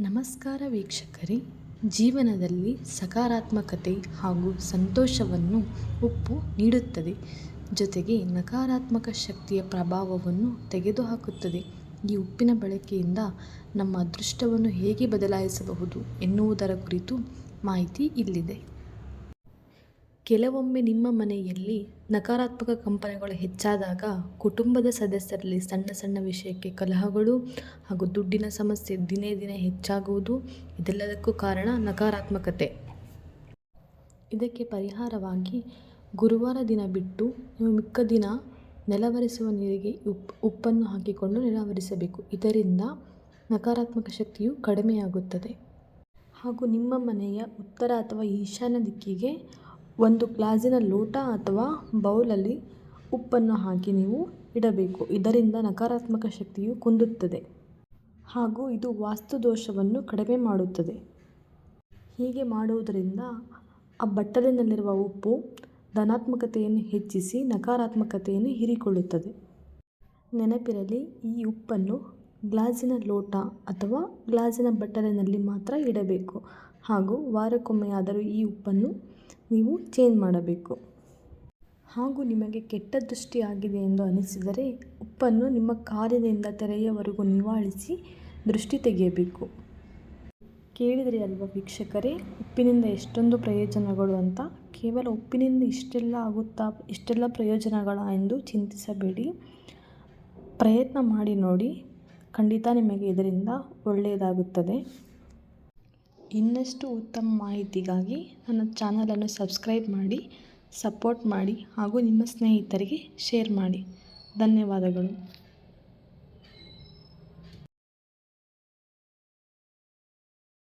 ನಮಸ್ಕಾರ ವೀಕ್ಷಕರೇ. ಜೀವನದಲ್ಲಿ ಸಕಾರಾತ್ಮಕತೆ ಹಾಗೂ ಸಂತೋಷವನ್ನು ಉಪ್ಪು ನೀಡುತ್ತದೆ. ಜೊತೆಗೆ ನಕಾರಾತ್ಮಕ ಶಕ್ತಿಯ ಪ್ರಭಾವವನ್ನು ತೆಗೆದುಹಾಕುತ್ತದೆ. ಈ ಉಪ್ಪಿನ ಬಳಕೆಯಿಂದ ನಮ್ಮ ಅದೃಷ್ಟವನ್ನು ಹೇಗೆ ಬದಲಾಯಿಸಬಹುದು ಎನ್ನುವುದರ ಕುರಿತು ಮಾಹಿತಿ ಇಲ್ಲಿದೆ. ಕೆಲವೊಮ್ಮೆ ನಿಮ್ಮ ಮನೆಯಲ್ಲಿ ನಕಾರಾತ್ಮಕ ಕಂಪನಗಳು ಹೆಚ್ಚಾದಾಗ ಕುಟುಂಬದ ಸದಸ್ಯರಲ್ಲಿ ಸಣ್ಣ ಸಣ್ಣ ವಿಷಯಕ್ಕೆ ಕಲಹಗಳು ಹಾಗೂ ದುಡ್ಡಿನ ಸಮಸ್ಯೆ ದಿನೇ ದಿನೇ ಹೆಚ್ಚಾಗುವುದು. ಇದೆಲ್ಲದಕ್ಕೂ ಕಾರಣ ನಕಾರಾತ್ಮಕತೆ. ಇದಕ್ಕೆ ಪರಿಹಾರವಾಗಿ ಗುರುವಾರ ದಿನ ಬಿಟ್ಟು ನೀವು ಮಿಕ್ಕ ದಿನ ನೆಲವರಿಸುವ ನೀರಿಗೆ ಉಪ್ಪು ಉಪ್ಪನ್ನು ಹಾಕಿಕೊಂಡು ನೆಲವರಿಸಬೇಕು. ಇದರಿಂದ ನಕಾರಾತ್ಮಕ ಶಕ್ತಿಯು ಕಡಿಮೆಯಾಗುತ್ತದೆ. ಹಾಗೂ ನಿಮ್ಮ ಮನೆಯ ಉತ್ತರ ಅಥವಾ ಈಶಾನ್ಯ ದಿಕ್ಕಿಗೆ ಒಂದು ಗ್ಲಾಸಿನ ಲೋಟ ಅಥವಾ ಬೌಲಲ್ಲಿ ಉಪ್ಪನ್ನು ಹಾಕಿ ನೀವು ಇಡಬೇಕು. ಇದರಿಂದ ನಕಾರಾತ್ಮಕ ಶಕ್ತಿಯು ಕುಂದುತ್ತದೆ ಹಾಗೂ ಇದು ವಾಸ್ತು ದೋಷವನ್ನು ಕಡಿಮೆ ಮಾಡುತ್ತದೆ. ಹೀಗೆ ಮಾಡುವುದರಿಂದ ಆ ಬಟ್ಟಲಿನಲ್ಲಿರುವ ಉಪ್ಪು ಧನಾತ್ಮಕತೆಯನ್ನು ಹೆಚ್ಚಿಸಿ ನಕಾರಾತ್ಮಕತೆಯನ್ನು ಹೀರಿಕೊಳ್ಳುತ್ತದೆ. ನೆನಪಿರಲಿ, ಈ ಉಪ್ಪನ್ನು ಗ್ಲಾಸಿನ ಲೋಟ ಅಥವಾ ಗ್ಲಾಸಿನ ಬಟ್ಟಲಿನಲ್ಲಿ ಮಾತ್ರ ಇಡಬೇಕು ಹಾಗೂ ವಾರಕ್ಕೊಮ್ಮೆಯಾದರೂ ಈ ಉಪ್ಪನ್ನು ನೀವು ಚೇಂಜ್ ಮಾಡಬೇಕು. ಹಾಗೂ ನಿಮಗೆ ಕೆಟ್ಟ ದೃಷ್ಟಿ ಆಗಿದೆ ಎಂದು ಅನಿಸಿದರೆ ಉಪ್ಪನ್ನು ನಿಮ್ಮ ಕಾರಿನಿಂದ ತೆರೆಯವರೆಗೂ ನಿವಾಳಿಸಿ ದೃಷ್ಟಿ ತೆಗೆಯಬೇಕು. ಕೇಳಿದರೆ ಅಲ್ವಾ ವೀಕ್ಷಕರೇ, ಉಪ್ಪಿನಿಂದ ಎಷ್ಟೊಂದು ಪ್ರಯೋಜನಗಳು ಅಂತ? ಕೇವಲ ಉಪ್ಪಿನಿಂದ ಇಷ್ಟೆಲ್ಲ ಆಗುತ್ತಾ, ಇಷ್ಟೆಲ್ಲ ಪ್ರಯೋಜನಗಳ ಎಂದು ಚಿಂತಿಸಬೇಡಿ. ಪ್ರಯತ್ನ ಮಾಡಿ ನೋಡಿ. ಖಂಡಿತ ನಿಮಗೆ ಇದರಿಂದ ಒಳ್ಳೆಯದಾಗುತ್ತದೆ. ಇನ್ನಷ್ಟು ಉತ್ತಮ ಮಾಹಿತಿಗಾಗಿ ನನ್ನ ಚಾನಲನ್ನು ಸಬ್ಸ್ಕ್ರೈಬ್ ಮಾಡಿ, ಸಪೋರ್ಟ್ ಮಾಡಿ ಹಾಗೂ ನಿಮ್ಮ ಸ್ನೇಹಿತರಿಗೆ ಶೇರ್ ಮಾಡಿ. ಧನ್ಯವಾದಗಳು.